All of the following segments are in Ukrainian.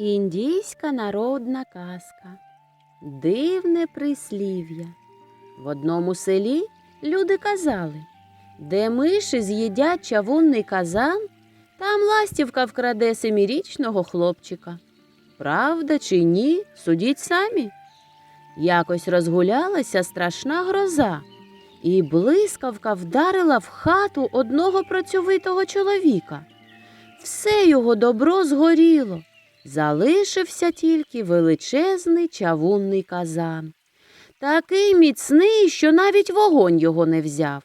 Індійська народна казка. Дивне прислів'я. В одному селі люди казали, де миші з'їдять чавунний казан, там ластівка вкраде семирічного хлопчика. Правда чи ні, судіть самі. Якось розгулялася страшна гроза, і блискавка вдарила в хату одного працьовитого чоловіка. Все його добро згоріло. Залишився тільки величезний чавунний казан. Такий міцний, що навіть вогонь його не взяв.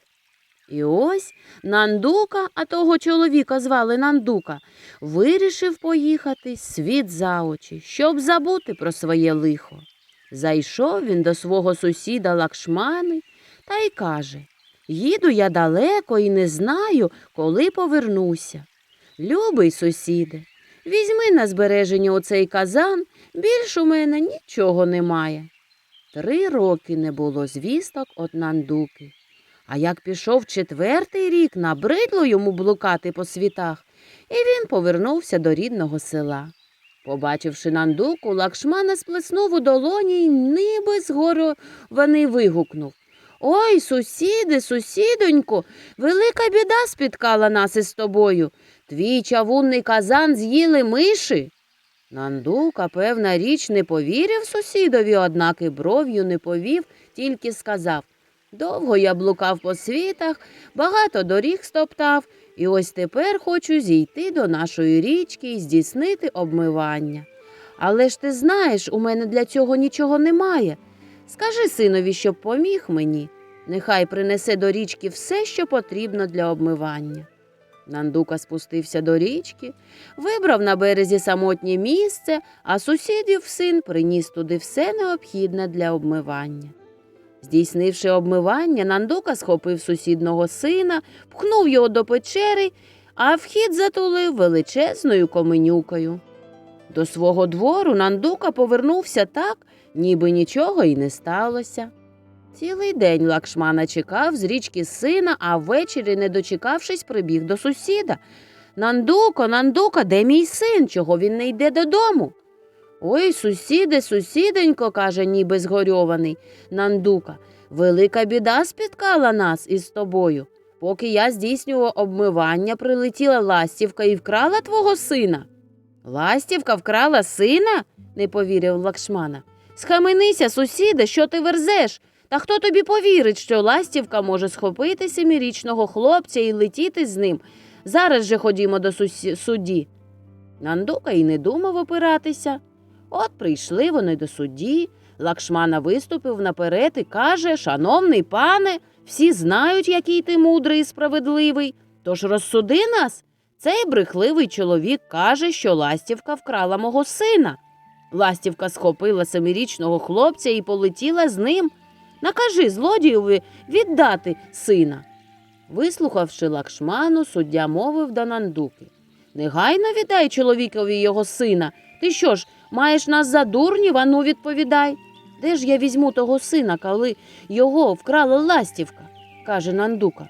І ось Нандука, а того чоловіка звали Нандука, вирішив поїхати світ за очі, щоб забути про своє лихо. Зайшов він до свого сусіда Лакшмани та й каже Їду я далеко і не знаю, коли повернуся. Любий сусіде, візьми на збереження оцей казан, більш у мене нічого немає. Три роки не було звісток от Нандуки. А як пішов четвертий рік, набридло йому блукати по світах, і він повернувся до рідного села. Побачивши Нандуку, Лакшмана сплеснув у долоні й ниби згорований вигукнув. Ой, сусіди, сусідонько, велика біда спіткала нас із тобою. Твій чавунний казан з'їли миші. Нандука, певна річ, не повірив сусідові, однак і бров'ю не повів, тільки сказав Довго я блукав по світах, багато доріг стоптав, і ось тепер хочу зійти до нашої річки і здійснити обмивання. Але ж ти знаєш, у мене для цього нічого немає. Скажи синові, щоб поміг мені. Нехай принесе до річки все, що потрібно для обмивання. Нандука спустився до річки, вибрав на березі самотнє місце, а сусідів син приніс туди все необхідне для обмивання. Здійснивши обмивання, Нандука схопив сусідного сина, пхнув його до печери, а вхід затулив величезною коменюкою. До свого двору Нандука повернувся так, ніби нічого й не сталося. Цілий день Лакшмана чекав з річки сина, а ввечері, не дочекавшись, прибіг до сусіда. Нандуко, Нандука, де мій син? Чого він не йде додому? Ой, сусіде, сусіденько, каже, ніби згорьований Нандука. Велика біда спіткала нас із тобою. Поки я здійснював обмивання, прилетіла ластівка і вкрала твого сина. Ластівка вкрала сина? не повірив Лакшмана. Схаменися, сусіде, що ти верзеш? Та хто тобі повірить, що ластівка може схопити семирічного хлопця і летіти з ним? Зараз же ходімо до судді. Нандука й не думав опиратися. От прийшли вони до судді. Лакшмана виступив наперед і каже Шановний пане, всі знають, який ти мудрий і справедливий. Тож розсуди нас. Цей брехливий чоловік каже, що ластівка вкрала мого сина. Ластівка схопила семирічного хлопця і полетіла з ним. Накажи злодієві віддати сина. Вислухавши лакшману, суддя мовив до Нандуки. Негайно віддай чоловікові його сина. Ти що ж, маєш нас за дурнів, ану відповідай. Де ж я візьму того сина, коли його вкрала ластівка? каже Нандука.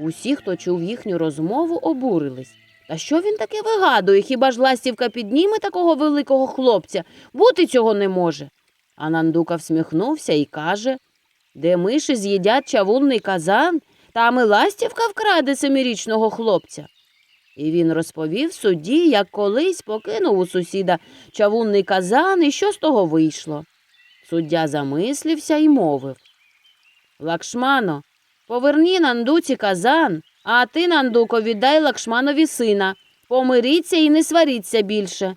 Усі, хто чув їхню розмову, обурились. Та що він таке вигадує? Хіба ж ластівка підніме такого великого хлопця? Бути цього не може. А Нандука всміхнувся і каже де миші з'їдять чавунний казан, там і ластівка вкраде семирічного хлопця. І він розповів судді, як колись покинув у сусіда чавунний казан і що з того вийшло. Суддя замислився і мовив Лакшмано, поверні Нандуці казан, а ти, Нандуко, віддай Лакшманові сина. Помиріться і не сваріться більше.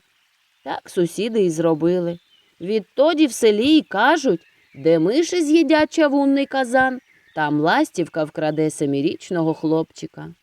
Так сусіди і зробили. Відтоді в селі й кажуть, де миші з'їдять чавунний казан, там ластівка вкраде семирічного хлопчика.